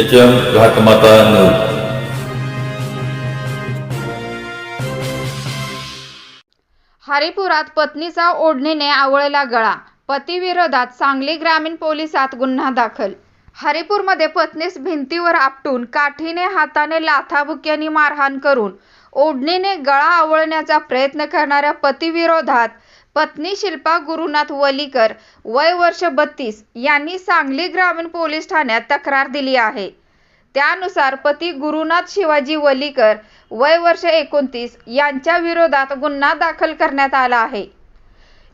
H M Ghatmata news हरिपुरात पत्नीचा ओढणीने आवळला गळा. पतीविरोधात सांगली ग्रामीण पोलिसात गुन्हा दाखल. हरिपूरमध्ये पत्नीस भिंतीवर आपटून काठीने हाताने लाथाबुक्यांनी मारहाण करून ओढणीने गळा आवळण्याचा प्रयत्न करणाऱ्या पतीविरोधात पत्नी शिल्पा गुरुनाथ वलीकर वय वर्ष बत्तीस यांनी सांगली ग्रामीण पोलीस ठाण्यात तक्रार दिली आहे. त्यानुसार पती गुरुनाथ शिवाजी वलीकर वय वर्ष एकोणतीस यांच्या विरोधात गुन्हा दाखल करण्यात आला आहे.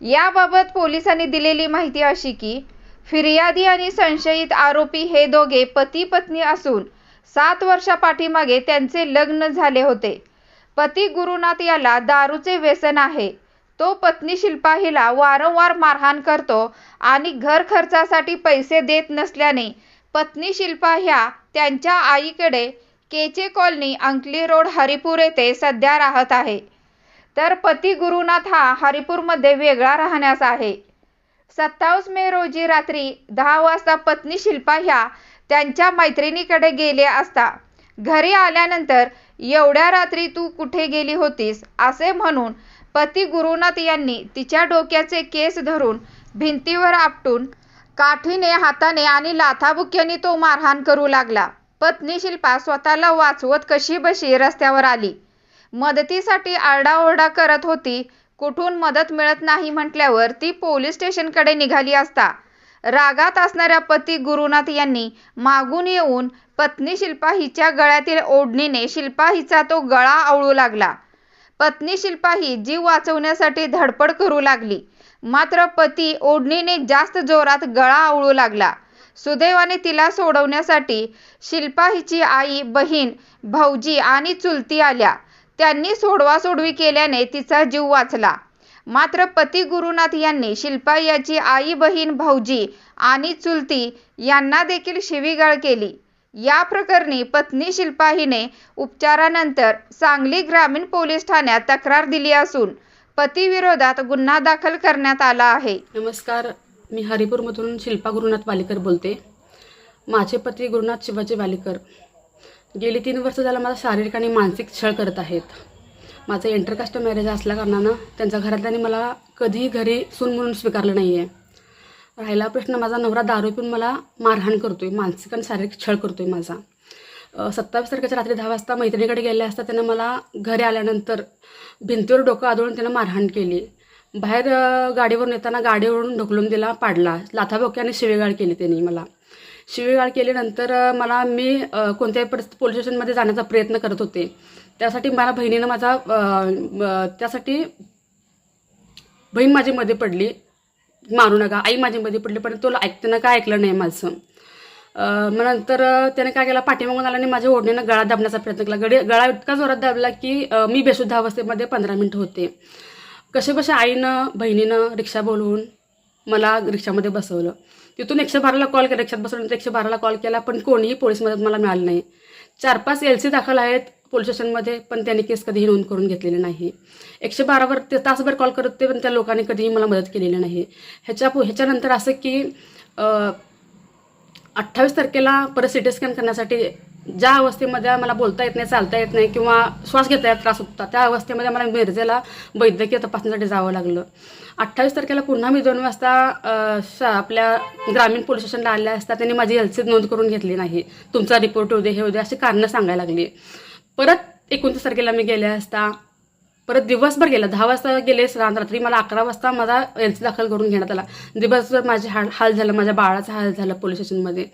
याबाबत पोलिसांनी दिलेली माहिती अशी की फिर्यादी आणि संशयित आरोपी हे दोघे पती पत्नी असून सात वर्षापाठीमागे त्यांचे लग्न झाले होते. पती गुरुनाथ याला दारूचे व्यसन आहे. तो पत्नी शिल्पा हिला वारंवार मारहाण करतो आणि घर खर्चासाठी पैसे देत नसल्याने पत्नी शिल्पा ह्या त्यांच्या आईकडे केचे कॉलनी अंकली रोड हरिपूर येथे सध्या राहत आहे. तर पती गुरुनाथ हा हरिपूरमध्ये वेगळा राहण्यास आहे. सत्तावीस मे रोजी रात्री दहा वाजता पत्नी शिल्पा ह्या त्यांच्या मैत्रिणीकडे गेले असता घरी आल्यानंतर एवढ्या रात्री तू कुठे गेली होतीस? असे म्हणून पती गुरुनाथ यांनी तिच्या डोक्याचे केस धरून भिंतीवर आपटून काठीने हाताने आणि लाथाबुक्याने तो मारहाण करू लागला. पत्नी शिल्पा स्वतःला वाचवत कशी बशी रस्त्यावर आली. मदतीसाठी आरडाओरडा करत होती. कुठून मदत मिळत नाही म्हटल्यावर ती पोलीस स्टेशनकडे निघाली असता. रागात असणाऱ्या पती गुरुनाथ यांनी मागून येऊन पत्नी शिल्पा हिच्या गळ्यातील ओढणीने शिल्पा हिचा तो गळा आवळू लागला. पत्नी शिल्पा ही जीव वाचवण्यासाठी धडपड करू लागली. मात्र पती ओढणीने जास्त जोरात गळा आवळू लागला. सुदैवाने तिला सोडवण्यासाठी शिल्पा हिची आई बहीण भाऊजी आणि चुलती आल्या. त्यांनी सोडवासोडवी केल्याने तिचा जीव वाचला. मात्र पती गुरुनाथ यांनी शिल्पा याची आई बहीण भाऊजी आणि चुलती यांना देखील शिवीगाळ केली. या प्रकरणी पत्नी शिल्पा हिने उपचारानंतर सांगली ग्रामीण पोलीस ठाण्यात तक्रार दिली असून पतीविरोधात गुन्हा दाखल करण्यात आला आहे. नमस्कार मी हरिपूरमधून शिल्पा गुरुनाथ वालेकर बोलते. माझे पती गुरुनाथ शिवाजी वालेकर. गेली तीन वर्ष झालं मला शारीरिक आणि मानसिक छळ करत आहेत. माझं इंटरकास्ट मॅरेज असल्या कारणानं त्यांच्या घरातल्यांनी मला कधीही घरी सून म्हणून स्वीकारलं नाही आहे राहिला प्रश्न माझा नवरा दारू पिऊन मला मारहाण करतोय मानसिक आणि शारीरिक छळ करतोय माझा. सत्तावीस तारखेच्या रात्री दहा वाजता मैत्रिणीकडे गेले असता त्यानं मला घरी आल्यानंतर भिंतीवर डोकं आदळून त्यानं मारहाण केली. बाहेर गाडीवरून येताना गाडीवरून ढकलून दिला पाडला. लाथाबोक्याने शिवेगाळ केली त्यांनी मला. शिवेगाळ केल्यानंतर मला मी कोणत्याही परिस्थिती पोलीस स्टेशनमध्ये जाण्याचा प्रयत्न करत होते. त्यासाठी मला बहिणीनं माझा त्यासाठी बहीण माझी मध्ये पडली. मारू नका. आई माझी मध्ये पडली पण तो ऐकताना काय ऐकलं नाही माझं? मग नंतर त्याने काय केलं? पाठीमागून आला आणि माझ्या ओढणीनं गळा दाबण्याचा प्रयत्न केला. गडी गळा इतका जोरात दाबला की मी बेशुद्ध अवस्थेमध्ये पंधरा मिनटं होते. कसे बसे आईनं बहिणीनं रिक्षा बोलवून मला रिक्षामध्ये बसवलं. तिथून एकशे बाराला कॉल केला. रिक्षात बसवल्यानंतर एकशे बाराला कॉल केला पण कोणीही पोलीस मदत मला मिळाली नाही. चार पाच एल सी दाखल आहेत. पोलीस स्टेशनमध्ये पण त्यांनी केस कधीही नोंद करून घेतलेली नाही. एकशे बारावर ते तासभर कॉल करत ते पण त्या लोकांनी कधीही मला मदत केलेली नाही. ह्याच्या पु- ह्याच्यानंतर असं की अठ्ठावीस तारखेला परत सी टी स्कॅन करण्यासाठी ज्या अवस्थेमध्ये मला बोलता येत नाही चालता येत नाही किंवा श्वास घेता येत त्रास होता त्या अवस्थेमध्ये मला मिरजेला वैद्यकीय तपासणीसाठी जावं लागलं. अठ्ठावीस तारखेला पुन्हा मी दोन वाजता आपल्या ग्रामीण पोलीस स्टेशनला आल्या असता त्यांनी माझी एलसीत नोंद करून घेतली नाही. तुमचा रिपोर्ट होऊ दे हे होऊ दे अशी कारणं सांगायला लागली. परत एकोणतीस तारखेला मी गेले असता परत दिवसभर गेला. दहा वाजता गेले रा- रात्री मला अकरा वाजता माझा एल सी दाखल करून घेण्यात आला. दिवसभर माझे हाल हाल झालं माझ्या बाळाचा हाल झाला पोलीस स्टेशनमध्ये.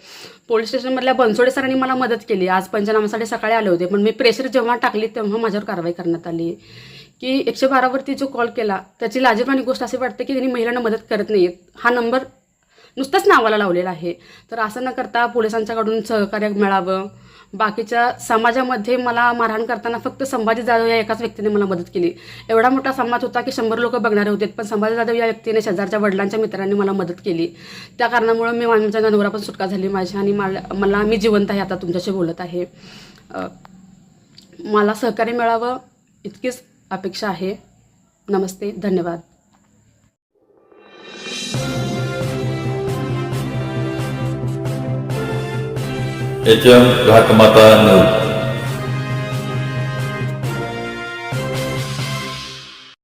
पोलीस स्टेशनमधल्या बनसोडे सरांनी मला मदत केली. आज पंचनामासाठी सकाळी आले होते पण मी प्रेशर जेव्हा टाकली तेव्हा माझ्यावर कारवाई करण्यात आली. की एकशे बारावरती जो कॉल केला त्याची लाजीरवाणी गोष्ट अशी वाटते की त्यांनी महिलांना मदत करत नाहीत हा नंबर नुसतंच नावाला लावलेलं आहे. तर असं न करता पोलिसांच्याकडून सहकार्य मिळावं. बाकीच्या समाजामध्ये मला मारहाण करताना फक्त संभाजी जाधव या एकाच व्यक्तीने मला मदत केली. एवढा मोठा समाज होता की शंभर लोक बघणारे होते पण संभाजी जाधव या व्यक्तीने शेजारच्या वडिलांच्या मित्रांनी मला मदत केली. त्या कारणामुळे मी माझ्या नवरा पण सुटका झाली. माझी आणि मला मला मी जिवंत आहे आता तुमच्याशी बोलत आहे. मला सहकार्य मिळावं इतकीच अपेक्षा आहे. नमस्ते धन्यवाद. H M Ghatmata news